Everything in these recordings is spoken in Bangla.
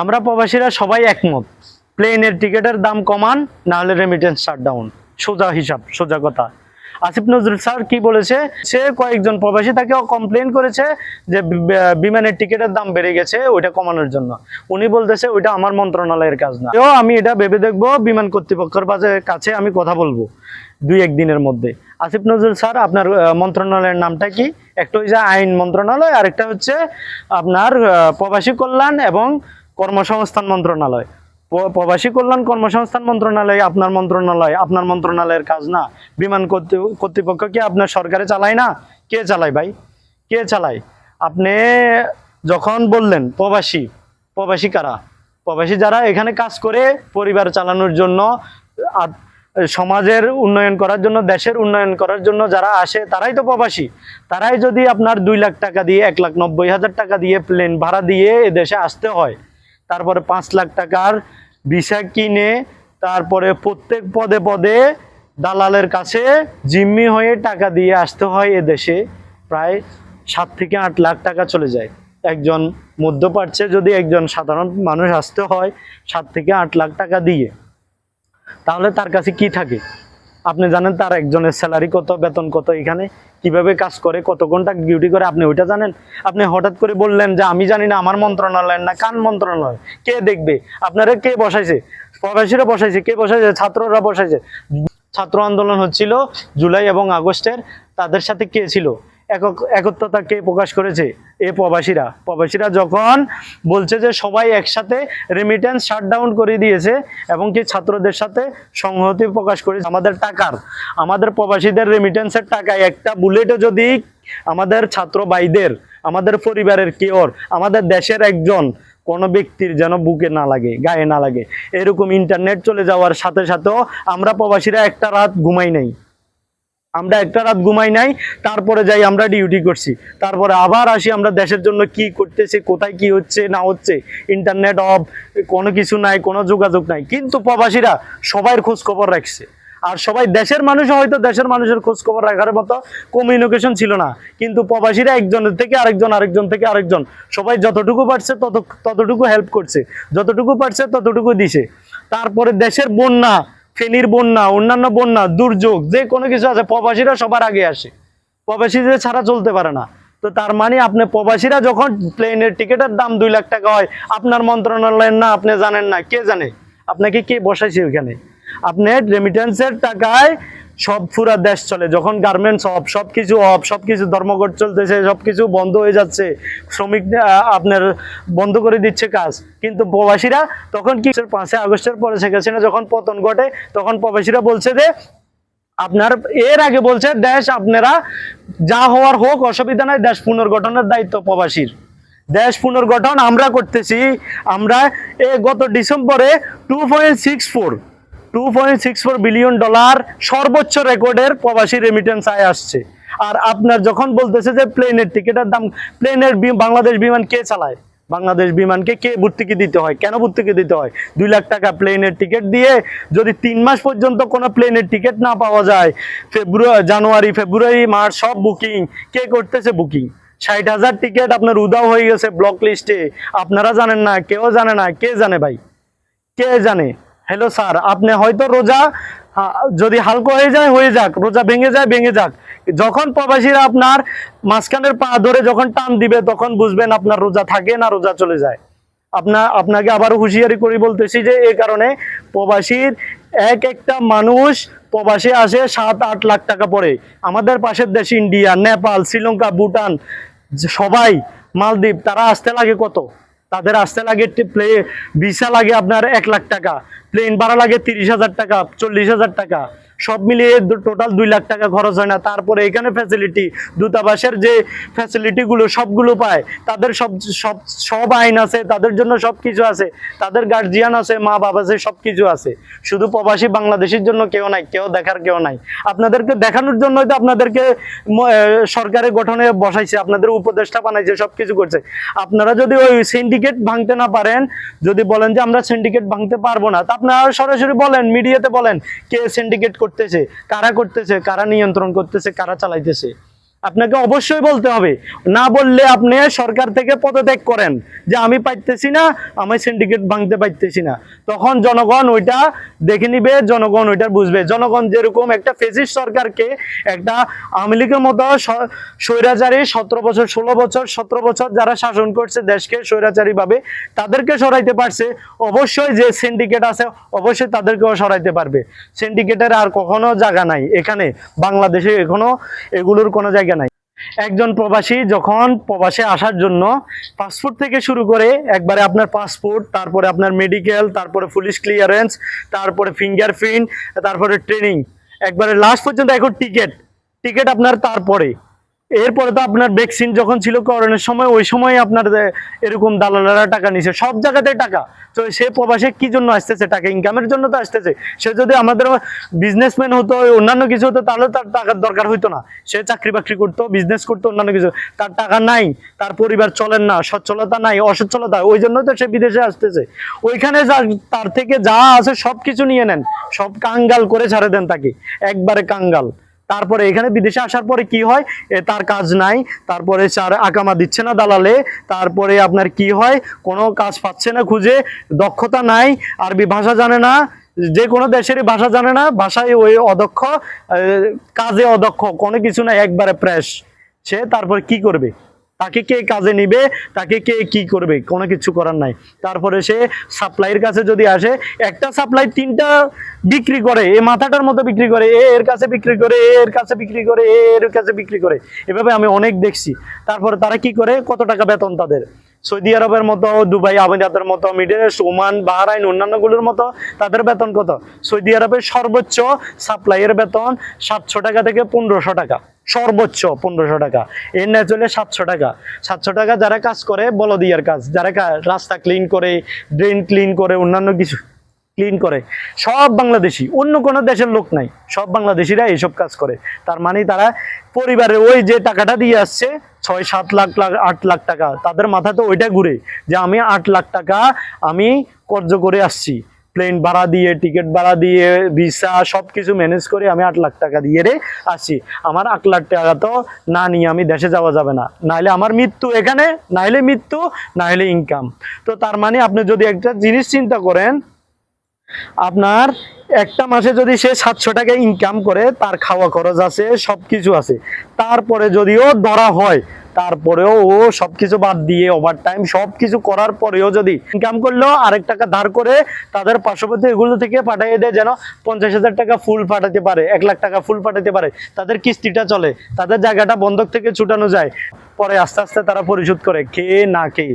আমরা প্রবাসীরা সবাই একমত। প্লেনের টিকিটের দাম কমান না হলে রেমিটেন্স শাটডাউন সোজা হিসাব, সোজা কথা। আসিফ নজরুল স্যার কি বলেছে? সে কয়েকজন প্রবাসী তাকে কমপ্লেন করেছে যে বিমানের টিকিটের দাম বেড়ে গেছে, ওইটা কমানোর জন্য। উনি বলতেছে, ওইটা আমার মন্ত্রণালয়ের কাজ না। তো আমি এটা ভেবে দেখব, বিমান কর্তৃপক্ষের কাছে আমি কথা বলব দুই একদিনের মধ্যে। আসিফ নজরুল স্যার, আপনার মন্ত্রণালয়ের নামটা কি? একটা হচ্ছে আইন মন্ত্রণালয়, আরেকটা হচ্ছে আপনার প্রবাসী কল্যাণ এবং কর্মসংস্থান মন্ত্রণালয়। প্রবাসী কল্যাণ কর্মসংস্থান মন্ত্রণালয় আপনার মন্ত্রণালয়, আপনার মন্ত্রণালয়ের কাজ না। বিমান কর্তৃ- কর্তৃপক্ষ কি আপনার সরকারে চালায় না? কে চালায় ভাই? কে চালায়? আপনি যখন বললেন প্রবাসী প্রবাসী কারা? প্রবাসী যারা এখানে কাজ করে পরিবার চালানোর জন্য সমাজের উন্নয়ন করার জন্য, দেশের উন্নয়ন করার জন্য যারা আসে, তারাই তো প্রবাসী। তারাই যদি আপনার দুই লাখ টাকা দিয়ে, এক লাখ নব্বই হাজার টাকা দিয়ে প্লেন ভাড়া দিয়ে এ দেশে আসতে হয় তারপরে পাঁচ লাখ টাকার ভিসা কিনে তারপরে প্রত্যেক পদে পদে দালালের কাছে জিম্মি হয়ে টাকা দিয়ে আসতে হয় এ দেশে প্রায় সাত থেকে আট লাখ টাকা চলে যায়। একজন মধ্যপ্রাচ্যে যদি একজন সাধারণ মানুষ আসতে হয়, সাত থেকে আট লাখ টাকা দিয়ে। তাহলে তার কাছে কি থাকে? আপনি জানেন তার একজনের স্যালারি কত, বেতন কত, এখানে কীভাবে কাজ করে, কত ঘণ্টা ডিউটি করে, আপনি ওইটা জানেন? আপনি হঠাৎ করে বললেন যে, আমি জানি না, আমার মন্ত্রণালয় না কান মন্ত্রণালয়? কে দেখবে? আপনারা কে বসাইছে? প্রবাসীরা বসাইছে, কে বসাইছে? ছাত্ররা বসাইছে? ছাত্র আন্দোলন হচ্ছিল জুলাই এবং আগস্টের, তাদের সাথে কে ছিল? একক একত্রতা কে প্রকাশ করেছে এ প্রবাসীরা। প্রবাসীরা যখন বলছে যে সবাই একসাথে রেমিটেন্স শাটডাউন করে দিয়েছে এবং কি ছাত্রদের সাথে সংহতি প্রকাশ করেছে, আমাদের টাকার, আমাদের প্রবাসীদের রেমিটেন্সের টাকায় একটা বুলেটও যদি আমাদের ছাত্র ভাইদের, আমাদের পরিবারের কেওর আমাদের দেশের একজন কোনো ব্যক্তির যেন বুকে না লাগে, গায়ে না লাগে, এরকম ইন্টারনেট চলে যাওয়ার সাথে সাথেও আমরা প্রবাসীরা একটা রাত ঘুমাই নাই। আমরা একটা রাত ঘুমাই নাই, তারপরে যাই আমরা ডিউটি করছি। তারপরে আবার আসি আমরা দেশের জন্য কি করতেছে, কোথায় কি হচ্ছে, না হচ্ছে ইন্টারনেট অফ কোনো কিছু নাই, কোনো যোগাযোগ নাই। কিন্তু প্রবাসীরা সবার খোঁজ খবর রাখছে। আর সবাই দেশের মানুষ হয়তো দেশের মানুষের খোঁজ খবর রাখার মতো কমিউনিকেশন ছিল না। কিন্তু প্রবাসীরা একজনের থেকে আরেকজন আরেকজন থেকে আরেকজন, সবাই যতটুকু পারছে তত, ততটুকু হেল্প করছে। যতটুকু পারছে ততটুকু দিছে। তারপরে দেশের বন্যা ফেনীর বন্যা অন্যান্য বন্যা, দুর্যোগ, যে কোনো কিছু আছে, প্রবাসীরা সবার আগে আসে। প্রবাসীদের ছাড়া চলতে পারে না। তো তার মানে আপনি প্রবাসীরা যখন প্লেনের টিকিটের দাম দুই লাখ টাকা হয়, আপনার মন্ত্রণালয়ের না, আপনি জানেন না, কে জানে? আপনাকে কে বসাইছে ওইখানে? আপনি রেমিটেন্সের টাকায় সব পুরা দেশ চলে। যখন গার্মেন্টস অফ সব কিছু অফ সব কিছু ধর্মঘট চলতেছে সব কিছু বন্ধ হয়ে যাচ্ছে। শ্রমিক আপনার বন্ধ করে দিচ্ছে কাজ। কিন্তু প্রবাসীরা তখন কি পাঁচই আগস্টের পরে শেখ হাসিনা যখন পতন ঘটে, তখন প্রবাসীরা বলছে যে, আপনার, এর আগে বলছে, দেশ আপনারা যা হওয়ার হোক, অসুবিধা নাই, দেশ পুনর্গঠনের দায়িত্ব প্রবাসীর। দেশ পুনর্গঠন আমরা করতেছি, আমরা, এ গত ডিসেম্বরে two point six four two point six four billion dollar সর্বোচ্চ রেকর্ডের প্রবাসী রেমিটেন্স আয় আসছে। আর আপনার যখন বলতেছে যে প্লেনের টিকিটের দাম প্লেনের বাংলাদেশ বিমান কে চালায়? বাংলাদেশ বিমানকে কে ভর্তুকি দিতে হয়? কেন ভর্তুকি দিতে হয়? দুই লাখ টাকা প্লেনের টিকিট দিয়ে যদি তিন মাস পর্যন্ত কোনো প্লেনের টিকিট না পাওয়া যায় ফেব্রুয়ারি জানুয়ারি, ফেব্রুয়ারি, মার্চ সব বুকিং কে করতেছে বুকিং ষাট হাজার টিকিট আপনার উদাও হয়ে গেছে ব্লক লিস্টে আপনারা জানেন না, কেউ জানে না, কে জানে ভাই? কে জানে? হ্যালো স্যার আপনি হয়তো রোজা যদি হালকা হয়ে যায়, হয়ে যাক। রোজা ভেঙে যায়, ভেঙে যাক। যখন প্রবাসীরা আপনার মাঝখানের পা ধরে যখন টান দিবে, তখন বুঝবেন আপনার রোজা থাকে না, রোজা চলে যায়। আপনার আপনাকে আবারও হুঁশিয়ারি করে বলতেছি যে এই কারণে প্রবাসীর এক একটা মানুষ প্রবাসে আসে সাত, আট লাখ টাকা পড়ে আমাদের পাশের দেশ ইন্ডিয়া, নেপাল, শ্রীলঙ্কা, ভুটান, সবাই, মালদ্বীপ, তারা আসতে লাগে কত? তাদের আসতে লাগে প্লে ভিসা লাগে আপনার এক লাখ টাকা প্লেন ভাড়া লাগে তিরিশ হাজার টাকা, চল্লিশ হাজার টাকা। সব মিলিয়ে টোটাল দুই লাখ টাকা খরচ হয় না। তারপরে এখানে ফ্যাসিলিটি দূতাবাসের যে ফ্যাসিলিটিগুলো সবগুলো পায়, তাদের সব সব সব আইন আছে, তাদের জন্য সব কিছু আছে, তাদের গার্জিয়ান আছে, মা বাবা আছে সব কিছু আছে। শুধু প্রবাসী বাংলাদেশের জন্য কেউ নাই, কেউ দেখার কেউ নাই। আপনাদেরকে দেখানোর জন্যই তো আপনাদেরকে সরকারের গঠনে বসাইছে, আপনাদের উপদেষ্টা বানাইছে সব কিছু করছে। আপনারা যদি ওই সিন্ডিকেট ভাঙতে না পারেন, যদি বলেন যে আমরা সিন্ডিকেট ভাঙতে পারব না, তা আপনারা সরাসরি বলেন মিডিয়াতে বলেন, কে সিন্ডিকেট করতেছে? কারা করতেছে? কারা নিয়ন্ত্রণ করতেছে? কারা চালাইতেছে? আপনাকে অবশ্যই বলতে হবে। না বললে আপনি সরকার থেকে পদত্যাগ করেন যে আমি পাইতেছি না, আমি সিন্ডিকেট ভাঙতে পাইতেছি না। তখন জনগণ ওইটা দেখে নিবে, জনগণ ওইটা বুঝবে। জনগণ যেরকম একটা ফেসিস সরকারকে একটা আওয়ামী লীগের মতো স্বৈরাচারী সতেরো বছর, ষোলো বছর, সতেরো বছর যারা শাসন করছে দেশকে স্বৈরাচারী ভাবে তাদেরকে সরাইতে পারছে। অবশ্যই যে সিন্ডিকেট আছে, অবশ্যই তাদেরকেও সরাইতে পারবে। সিন্ডিকেটের আর কখনো জায়গা নাই। এখানে বাংলাদেশে এখনও এগুলোর কোনো জায়গা একজন প্রবাসী যখন প্রবাসে আসার জন্য পাসপোর্ট থেকে শুরু করে একবারে আপনার পাসপোর্ট তারপরে আপনার মেডিকেল তারপরে পুলিশ ক্লিয়ারেন্স তারপরে ফিঙ্গারপ্রিন্ট তারপরে ট্রেনিং একবারে লাস্ট পর্যন্ত এখন টিকিট টিকিট আপনার তারপরে। এরপরে তো আপনার ভ্যাকসিন যখন ছিল করোনার সময়, ওই সময় আপনার এরকম দালালেরা টাকা নিছে। সব জায়গাতে টাকা। তো সে প্রবাসে কি জন্য আসতেছে? টাকা ইনকামের জন্য তো আসতেছে। সে যদি আমাদের বিজনেসম্যান হতো অন্যান্য কিছু হতো, তাহলে তার টাকার দরকার হইতো না। সে চাকরি বাকরি করতো বিজনেস করতো, অন্যান্য কিছু। তার টাকা নাই, তার পরিবার চলেন না, সচ্ছলতা নাই, অসচ্ছলতা। ওই জন্য তো সে বিদেশে আসতেছে। ওইখানে তার থেকে যা আছে সব কিছু নিয়ে নেন। সব কাঙ্গাল করে ছাড়ে দেন তাকে। একবারে কাঙ্গাল। তারপরে এখানে বিদেশে আসার পরে কি হয়? এ, তার কাজ নাই। তারপরে চার আকামা দিচ্ছে না দালালে। তারপরে আপনার কি হয়? কোনো কাজ পাচ্ছে না খুঁজে। দক্ষতা নাই। আরবি ভাষা জানে না। যে কোনো দেশেরই ভাষা জানে না। ভাষায় ওই অদক্ষ কাজে অদক্ষ। কোনো কিছু না একবারে প্রেস সে তারপরে কি করবে? তাকে কে কাজে নিবে তাকে কে কি করবে, কোনো কিছু করার নাই। তারপরে সে সাপ্লাইয়ের কাছে যদি আসে, একটা সাপ্লাই তিনটা বিক্রি করে, এ মাথাটার মতো বিক্রি করে, এ এর কাছে বিক্রি করে, এ এর কাছে বিক্রি করে, এ এর কাছে বিক্রি করে। এভাবে আমি অনেক দেখছি। তারপরে তারা কি করে? কত টাকা বেতন তাদের? সৌদি আরবের মতো, দুবাই আমিরাতের মতো, মিডল ইস্ট, ওমান, বাহরাইন, অন্যান্যগুলোর মতো, তাদের বেতন কত? সৌদি আরবের সর্বোচ্চ সাপ্লাইয়ের বেতন সাতশো টাকা থেকে পনেরোশো টাকা। সর্বোচ্চ পনেরোশো টাকা। এর না চলে সাতশো টাকা। সাতশো টাকা যারা কাজ করে, বলদিয়ার কাজ, যারা রাস্তা ক্লিন করে ড্রেন ক্লিন করে, অন্যান্য কিছু ক্লিন করে, সব বাংলাদেশি, অন্য কোনো দেশের লোক নাই। সব বাংলাদেশিরা এইসব কাজ করে। তার মানে তারা পরিবারের ওই যে টাকাটা দিয়ে আসছে ছয়, সাত লাখ লাখ, আট লাখ টাকা। তাদের মাথায় তো ওইটা ঘুরে যে আমি আট লাখ টাকা আমি কর্য করে আসছি। প্লেন ভাড়া দিয়ে, টিকিট ভাড়া দিয়ে, ভিসা সব কিছু ম্যানেজ করে আমি আট লাখ টাকা দিয়ে রে আসছি। আমার আট লাখ টাকা তো না নিয়ে আমি দেশে যাওয়া যাবে না। নাহলে আমার মৃত্যু এখানে নাহলে মৃত্যু নাহলে ইনকাম তো তার মানে আপনি যদি একটা জিনিস চিন্তা করেন আপনার একটা মাসে যদি সে সাতশো টাকা ইনকাম করে, তার খাওয়া খরচ আছে সব কিছু আছে। তারপরে যদিও ধরা হয়, তারপরেও ও সবকিছু বাদ দিয়ে ওভার টাইম সব কিছু করার পরেও যদি ইনকাম করলেও আরেক টাকা ধার করে তাদের পার্শ্ববর্তী এগুলো থেকে পাঠিয়ে দেয় যেন পঞ্চাশ হাজার টাকা ফুল পাঠাতে পারে, এক লাখ টাকা ফুল পাঠাতে পারে। তাদের কিস্তিটা চলে, তাদের জায়গাটা বন্ধক থেকে ছুটানো যায়। পরে আস্তে আস্তে তারা পরিশোধ করে কে না কে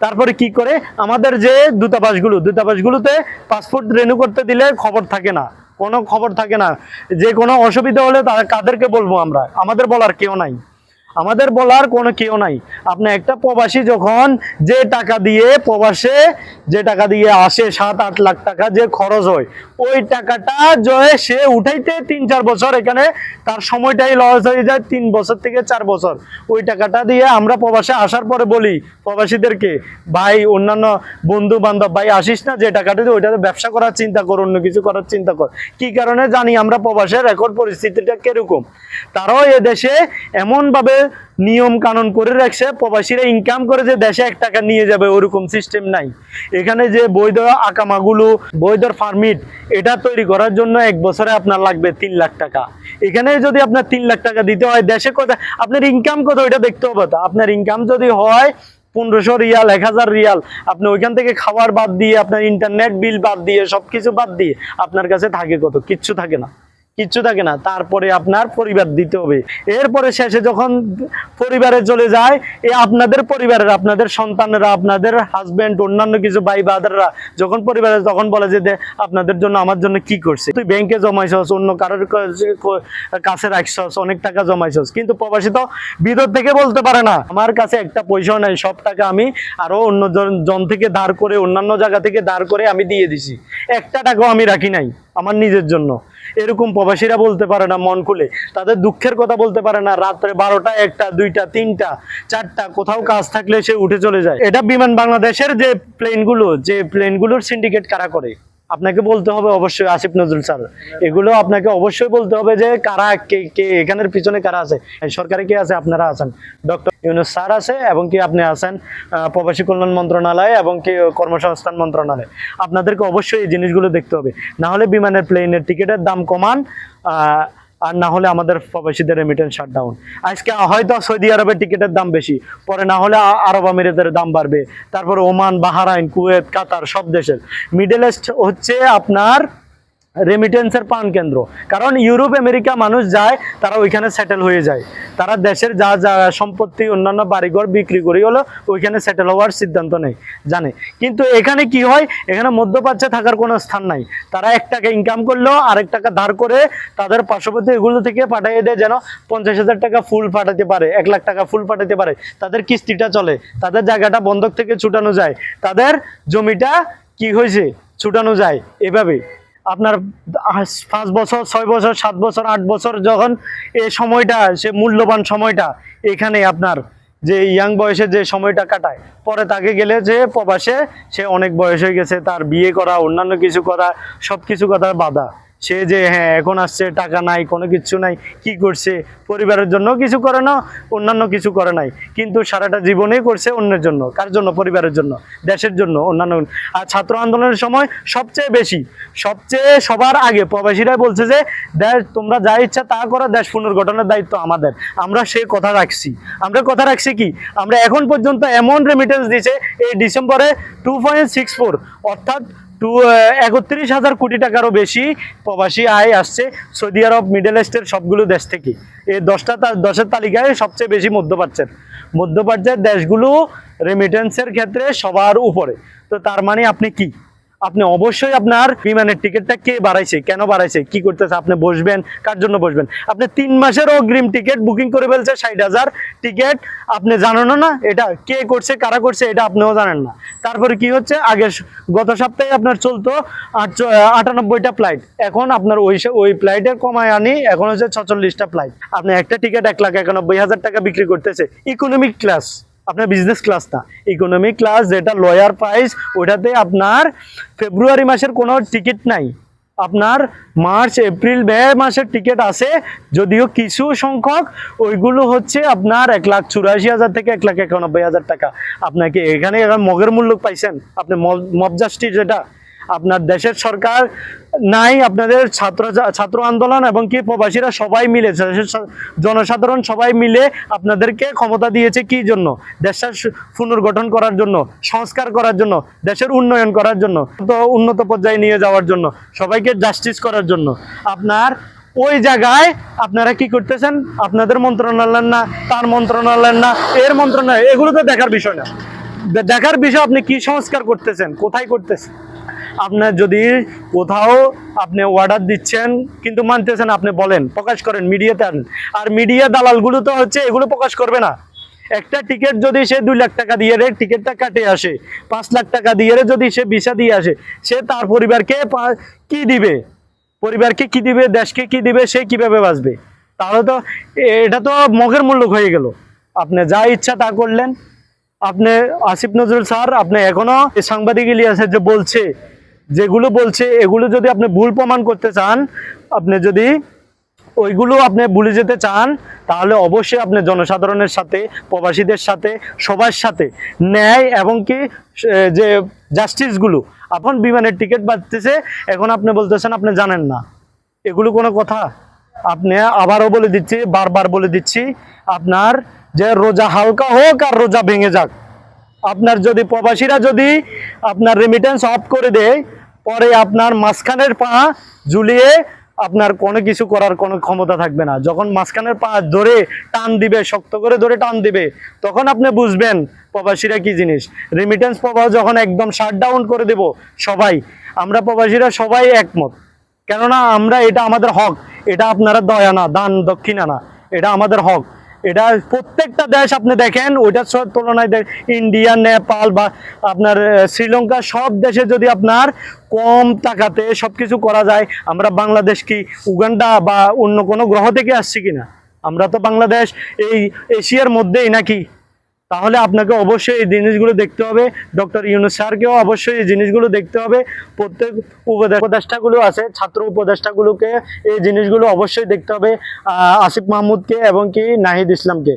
তারপরে কি করে? আমাদের যে দূতাবাসগুলো, দূতাবাসগুলোতে পাসপোর্ট রেনু করতে দিলে খবর থাকে না। কোনো খবর থাকে না। যে কোনো অসুবিধা হলে তারা কাদেরকে বলব আমরা? আমাদের বলার কেউ নাই। আমাদের বলার কোনো কেউ নাই। আপনি একটা প্রবাসী যখন যে টাকা দিয়ে প্রবাসে, যে টাকা দিয়ে আসে সাত, আট লাখ টাকা যে খরচ হয় ওই টাকাটা জয়ে সে উঠাইতে তিন, চার বছর। এখানে তার সময়টাই লস হয়ে যায়, তিন বছর থেকে চার বছর। ওই টাকাটা দিয়ে আমরা প্রবাসে আসার পরে বলি প্রবাসীদেরকে, ভাই, অন্যান্য বন্ধু বান্ধব ভাই, আসিস না যে টাকাটা দিয়ে, ওইটাতে ব্যবসা করার চিন্তা কর, অন্য কিছু করার চিন্তা কর। কি কারণে জানি আমরা প্রবাসের রেকর্ড পরিস্থিতিটা কীরকম? তারাও এ দেশে এমনভাবে নিয়ম কানুন করে রাখছে, প্রবাসীরা ইনকাম করে যে দেশে এক টাকা নিয়ে যাবে ওরকম সিস্টেম নাই। এখানে যে বৈধ আকামাগুলো, বৈধ পারমিট এটা তৈরি করার জন্য এক বছরে আপনার লাগবে তিন লাখ টাকা। এখানে যদি আপনার তিন লাখ টাকা দিতে হয়, দেশে কত, আপনার ইনকাম কত ওইটা দেখতে হবে তো। আপনার ইনকাম যদি হয় পনেরোশো রিয়াল, এক হাজার রিয়াল, আপনি ওইখান থেকে খাবার বাদ দিয়ে, আপনার ইন্টারনেট বিল বাদ দিয়ে, সবকিছু বাদ দিয়ে আপনার কাছে থাকে কত? কিচ্ছু থাকে না। কিচ্ছু থাকে না। তারপরে আপনার পরিবার দিতে হবে। এরপরে শেষে যখন পরিবারে চলে যায়, এ আপনাদের পরিবারের, আপনাদের সন্তানরা, আপনাদের হাজবেন্ড অন্যান্য কিছু ভাই বাদাররা যখন পরিবারে তখন বলে যে আপনাদের জন্য আমার জন্য কি করছে? তুই ব্যাংকে জমাইছস অন্য কারোর কাছে- রাখছস অনেক টাকা জমাইছস কিন্তু প্রবাসী তো ভিতর থেকে বলতে পারে না, আমার কাছে একটা পয়সাও নাই, সব টাকা আমি আরও অন্য জন থেকে ধার করে, অন্যান্য জায়গা থেকে ধার করে আমি দিয়ে দিছি। একটা টাকাও আমি রাখি নাই। আমার নিজের জন্য। এরকম প্রবাসীরা বলতে পারে না মন খুলে। তাদের দুঃখের কথা বলতে পারে না, রাত্রে বারোটা, একটা, দুইটা, তিনটা, চারটা, কোথাও কাজ থাকলে সে উঠে চলে যায়। এটা বিমান বাংলাদেশের যে প্লেনগুলো যে প্লেনগুলোর সিন্ডিকেট কারা করে? আপনাকে বলতে হবে অবশ্যই আসিফ নজরুল স্যার। এগুলো আপনাকে অবশ্যই বলতে হবে যে কারা কে কে, এখানের পিছনে কারা আছে। সরকারে কে আছে? আপনারা আছেন। ডক্টর ইউনুস স্যার আছে এবং কি আপনি আছেন? প্রবাসী কল্যাণ মন্ত্রণালয় এবং কি কর্মসংস্থান মন্ত্রণালয়। আপনাদেরকে অবশ্যই এই জিনিসগুলো দেখতে হবে। না হলে বিমানের প্লেনের টিকিটের দাম কমান। আর না হলে আমাদের প্রবাসীদের রেমিটেন্স শাটডাউন আজকে হয়তো সৌদি আরবের টিকিটের দাম বেশি, পরে না হলে আরব আমিরাতের দাম বাড়বে। তারপর ওমান, বাহারাইন, কুয়েত, কাতার সব দেশের। মিডল ইস্ট হচ্ছে আপনার রেমিটেন্সের পান কেন্দ্র। কারণ ইউরোপ, আমেরিকা মানুষ যায়, তারা ওইখানে সেটেল হয়ে যায়। তারা দেশের যা যা সম্পত্তি, অন্যান্য বাড়িঘর বিক্রি করে হলো, ওইখানে সেটেল হওয়ার সিদ্ধান্ত নেই জানে। কিন্তু এখানে কি হয়? এখানে মধ্যপ্রাচ্যে থাকার কোনো স্থান নাই। তারা এক টাকা ইনকাম করলেও আরেক টাকা ধার করে তাদের পার্শ্ববর্তী এগুলো থেকে পাঠিয়ে দেয় যেন পঞ্চাশ হাজার টাকা ফুল পাঠাতে পারে, এক লাখ টাকা ফুল পাঠাতে পারে। তাদের কিস্তিটা চলে, তাদের জায়গাটা বন্ধক থেকে ছুটানো যায়। তাদের জমিটা কি হয়েছে? ছুটানো যায় এভাবে আপনার পাঁচ বছর, ছয় বছর, সাত বছর, আট বছর যখন এই সময়টা, সে মূল্যবান সময়টা এখানে আপনার যে ইয়াং বয়সে যে সময়টা কাটায়, পরে তাকে গেলে যে প্রবাসে সে অনেক বয়স হয়ে গেছে, তার বিয়ে করা, অন্যান্য কিছু করা সব কিছু কথা বাধা। সে যে হ্যাঁ এখন আসছে, টাকা নাই, কোনো কিছু নাই, কি করছে? পরিবারের জন্য কিছু করে না, অন্যান্য কিছু করে নাই। কিন্তু সারাটা জীবনেই করছে অন্যের জন্য। কার জন্য? পরিবারের জন্য, দেশের জন্য, অন্যান্য। আর ছাত্র আন্দোলনের সময় সবচেয়ে বেশি, সবচেয়ে সবার আগে প্রবাসীরাই বলছে যে, দেশ, তোমরা যা ইচ্ছা তা করো, দেশ পুনর্গঠনের দায়িত্ব আমাদের। আমরা সে কথা রাখছি। আমরা কথা রাখছি কি? আমরা এখন পর্যন্ত এমন রেমিটেন্স দিছে, এই ডিসেম্বরে টু পয়েন্ট সিক্স ফোর অর্থাৎ টু একত্রিশ হাজার কোটি টাকারও বেশি প্রবাসী আয় আসছে সৌদি আরব, মিডল ইস্টের সবগুলো দেশ থেকে। এই দশটা দশের তালিকায় সবচেয়ে বেশি মধ্যপ্রাচ্যের। মধ্যপ্রাচ্যের দেশগুলো রেমিটেন্সের ক্ষেত্রে সবার উপরে। তো তার মানে আপনি কি? আপনি অবশ্যই আপনার বিমানের টিকিটটা কে বাড়াইছে, কেন বাড়াইছে, কি করতেছে, আপনি বসবেন, কার জন্য বসবেন? আপনি তিন মাসের অগ্রিম টিকিট বুকিং করে ফেলছে, ষাট হাজার টিকিট। আপনি জানেনও না এটা কে করছে, কারা করছে, এটা আপনিও জানেন না। তারপরে কি হচ্ছে? আগে গত সপ্তাহে আপনার চলতো আটানব্বইটা ফ্লাইট এখন আপনার ওই ওই ফ্লাইটের কমায় আনি, এখন হচ্ছে ছচল্লিশটা ফ্লাইট আপনি একটা টিকিট এক লাখ একানব্বই হাজার টাকা বিক্রি করতেছে। ইকোনমিক ক্লাস আপনার বিজনেস ক্লাস না। ক্লাস যেটা লয়ার প্রাইস ওটাতে আপনার ফেব্রুয়ারি মাসের কোনো টিকিট নাই। আপনার মার্চ এপ্রিল মে মাসের টিকিট আছে। যদিও কিছু সংখ্যক, ওইগুলো হচ্ছে আপনার এক লাখ চুরাশি হাজার থেকে এক লাখ একানব্বই হাজার টাকা। আপনাকে এখানে এখন মগের মূল্য পাইছেন। আপনি মব জাস্টিস যেটা, আপনার দেশের সরকার নাই, আপনাদের ছাত্র ছাত্র আন্দোলন এবং কি প্রবাসীরা সবাই মিলে জনসাধারণ সবাই মিলে আপনাদেরকে ক্ষমতা দিয়েছে কি জন্য? দেশের পুনর্গঠন করার জন্য, সংস্কার করার জন্য, দেশের উন্নয়ন করার জন্য, তো উন্নত পর্যায়ে নিয়ে যাওয়ার জন্য, সবাইকে জাস্টিস করার জন্য। আপনার ওই জায়গায় আপনারা কি করতেছেন? আপনাদের মন্ত্রণালয় না, তার মন্ত্রণালয় না, এর মন্ত্রণালয়, এগুলো তো দেখার বিষয় না। দেখার বিষয় আপনি কি সংস্কার করতেছেন? কোথায় করতেছেন? আপনার যদি কোথাও আপনি অর্ডার দিচ্ছেন, কিন্তু মানতেছেন, আপনি বলেন, প্রকাশ করেন মিডিয়াতে আনেন। আর মিডিয়া দালালগুলো তো হচ্ছে, এগুলো প্রকাশ করবে না। একটা টিকিট যদি সে দুই লাখ টাকা দিয়ে রে টিকিটটা কাটে আসে। পাঁচ লাখ টাকা দিয়ে রে যদি সে ভিসা দিয়ে আসে, সে তার পরিবারকে কি দিবে? পরিবারকে কি দিবে? দেশকে কি দিবে? সে কীভাবে বাঁচবে? তাহলে তো এটা তো মগের মূল্য হয়ে গেল। আপনি যা ইচ্ছা তা করলেন আপনি আসিফ নজরুল স্যার, আপনি এখনও সাংবাদিক ইলিয়াসের যে বলছে, যেগুলো বলছে, এগুলো যদি আপনি ভুল প্রমাণ করতে চান, আপনি যদি ওইগুলো আপনি ভুলে যেতে চান, তাহলে অবশ্যই আপনি জনসাধারণের সাথে, প্রবাসীদের সাথে, সবার সাথে ন্যায় এবং কি যে জাস্টিসগুলো এখন বিমানের টিকিট বাড়তেছে, এখন আপনি বলতেছেন আপনি জানেন না। এগুলো কোনো কথা? আপনি আবারও বলে দিচ্ছি, বারবার বলে দিচ্ছি, আপনার যে রোজা হালকা হোক আর রোজা ভেঙে যাক। আপনার যদি প্রবাসীরা যদি আপনার রেমিটেন্স অফ করে দেয়, পরে আপনার মাঝখানের পা ঝুলিয়ে আপনার কোনো কিছু করার কোনো ক্ষমতা থাকবে না। যখন মাঝখানের পা ধরে টান দিবে, শক্ত করে ধরে টান দিবে, তখন আপনি বুঝবেন প্রবাসীরা কি জিনিস। রেমিটেন্স প্রবাহ যখন একদম শাট ডাউন করে দেব সবাই, আমরা প্রবাসীরা সবাই একমত। কেননা আমরা এটা আমাদের হক, এটা আপনারা দয়া না, দান দক্ষিণা না, এটা আমাদের হক। এটা প্রত্যেকটা দেশ আপনি দেখেন, ওইটার সব তুলনায় ইন্ডিয়া নেপাল বা আপনার শ্রীলঙ্কা সব দেশে যদি আপনার কম টাকাতে সব কিছু করা যায়, আমরা বাংলাদেশ কি উগান্ডা বা অন্য কোনো গ্রহ থেকে আসছি কিনা? আমরা তো বাংলাদেশ এই এশিয়ার মধ্যেই নাকি তাহলে আপনাকে অবশ্যই এই জিনিসগুলো দেখতে হবে। ডক্টর ইউনুস স্যারকেও অবশ্যই এই জিনিসগুলো দেখতে হবে। প্রত্যেক উপদে- উপদেষ্টাগুলো আছে, ছাত্র উপদেষ্টাগুলোকে এই জিনিসগুলো অবশ্যই দেখতে হবে আসিফ মাহমুদকে এবং কি নাহিদ ইসলামকে।